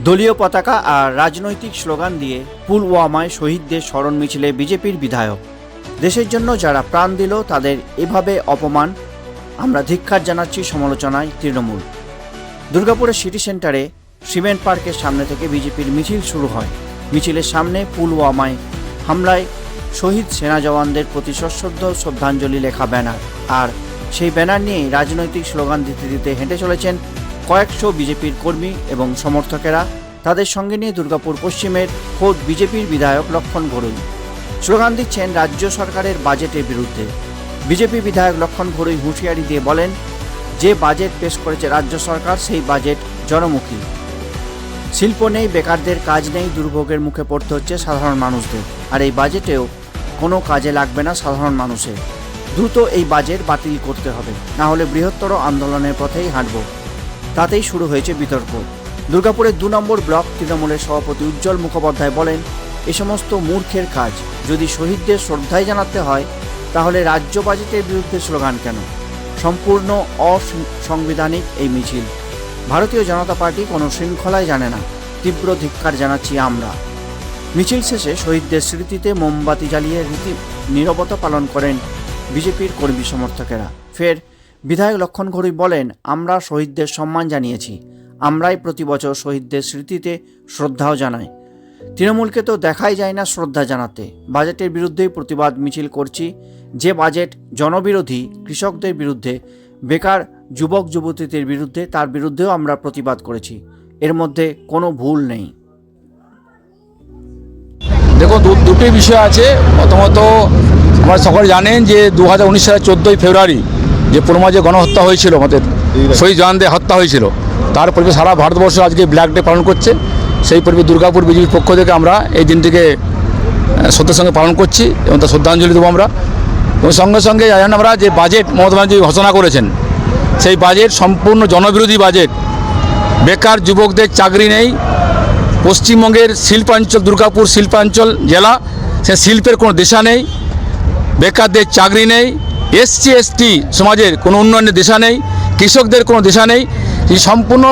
দলীয় পতাকা আর রাজনৈতিক স্লোগান দিয়ে পুলওয়ামায় শহীদদের স্মরণ মিছিলে বিজেপির বিধায়ক। দেশের জন্য যারা প্রাণ দিল, তাদের এভাবে অপমান। আমরা ধিক্ষার জানাচ্ছি সমালোচনায় তৃণমূল। দুর্গাপুরের সিটি সেন্টারে সিমেন্ট পার্কের সামনে থেকে বিজেপির মিছিল শুরু হয়। মিছিলের সামনে পুলওয়ামায় হামলায় শহীদ সেনা জওয়ানদের প্রতি সশ্রদ্ধ, শ্রদ্ধাঞ্জলি লেখা ব্যানার। আর সেই ব্যানার নিয়েই রাজনৈতিক স্লোগান দিতে দিতে হেঁটে চলেছেন কয়েকশো বিজেপির কর্মী এবং সমর্থকেরা তাদের সঙ্গে নিয়ে দুর্গাপুর পশ্চিমের খোদ বিজেপির বিধায়ক লক্ষণ ঘড়ুই স্লোগান দিচ্ছেন রাজ্য সরকারের বাজেটের বিরুদ্ধে। বিজেপি বিধায়ক লক্ষণ ঘরুই হুঁশিয়ারি দিয়ে বলেন, যে বাজেট পেশ করেছে রাজ্য সরকার, সেই বাজেট জনমুখী। শিল্প নেই, বেকারদের কাজ নেই, দুর্ভোগের মুখে পড়তে হচ্ছে সাধারণ মানুষদের। আর এই বাজেটেও কোনো কাজে লাগবে না সাধারণ মানুষের। দ্রুত এই বাজেট বাতিল করতে হবে। না হলে বৃহত্তর আন্দোলনের পথেই হাঁটব। তাতেই শুরু হয়েছে বিতর্ক। দুর্গাপুরের দু নম্বর ব্লক তৃণমূলের সভাপতি উজ্জ্বল মুখোপাধ্যায় বলেন, এ সমস্ত মূর্খের কাজ। যদি শহীদদের শ্রদ্ধায় জানাতে হয়, তাহলে রাজ্য বাজেটের বিরুদ্ধে স্লোগান কেন? সম্পূর্ণ অসংবিধানিক এই মিছিল। ভারতীয় জনতা পার্টি কোনো শৃঙ্খলায় জানে না। তীব্র ধিক্কার জানাচ্ছি আমরা। মিছিল শেষে শহীদদের স্মৃতিতে মোমবাতি জ্বালিয়ে রীতি নীরবতা পালন করেন বিজেপির কর্মী সমর্থকেরা। ফের বিধায়ক লক্ষণ ঘড়ুই বলেন, আমরা শহীদদের সম্মান জানিয়েছি। আমরাই প্রতি বছর শহীদদের স্মৃতিতে শ্রদ্ধাও জানাই। তৃণমূলকে তো দেখাই যায় না শ্রদ্ধা জানাতে। বাজেটের বিরুদ্ধেই প্রতিবাদ মিছিল করছি। যে বাজেট জনবিরোধী কৃষকদের বিরুদ্ধে, বেকার যুবক যুবতীদের বিরুদ্ধে, তার বিরুদ্ধেও আমরা প্রতিবাদ করেছি। এর মধ্যে কোনো ভুল নেই। দেখো দুটি বিষয় আছে। প্রথমত, আপনারা সকলে জানেন যে দু হাজার উনিশ সালের চোদ্দোই ফেব্রুয়ারি যে পুরমাজে গণহত্যা হয়েছিল আমাদের, শহীদ জওয়ানদের হত্যা হয়েছিল। তার পরিবেশ সারা ভারতবর্ষ আজকে ব্ল্যাক ডে পালন করছে। সেই পরিবেশ দুর্গাপুর বিজেপির পক্ষ থেকে আমরা এই দিনটিকে শ্রদ্ধার সঙ্গে পালন করছি এবং তার শ্রদ্ধাঞ্জলি দেবো আমরা। এবং সঙ্গে সঙ্গে আমরা যে বাজেট মমতা ব্যানার্জি ঘোষণা করেছেন, সেই বাজেট সম্পূর্ণ জনবিরোধী বাজেট। বেকার যুবকদের চাকরি নেই। পশ্চিমবঙ্গের শিল্পাঞ্চল, দুর্গাপুর শিল্পাঞ্চল জেলা, সে শিল্পের কোনো দিশা নেই। বেকারদের চাকরি নেই। এসসি, এসটি সমাজের কোনো উন্নয়নের দিশা নেই, কৃষকদের কোনো দিশা নেই। সম্পূর্ণ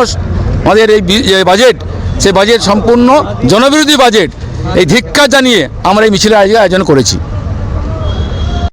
আমাদের এই বাজেট, সেই বাজেট সম্পূর্ণ জনবিরোধী বাজেট, এই ধিক্কার জানিয়ে আমরা এই মিছিলের আয়োজন করেছি।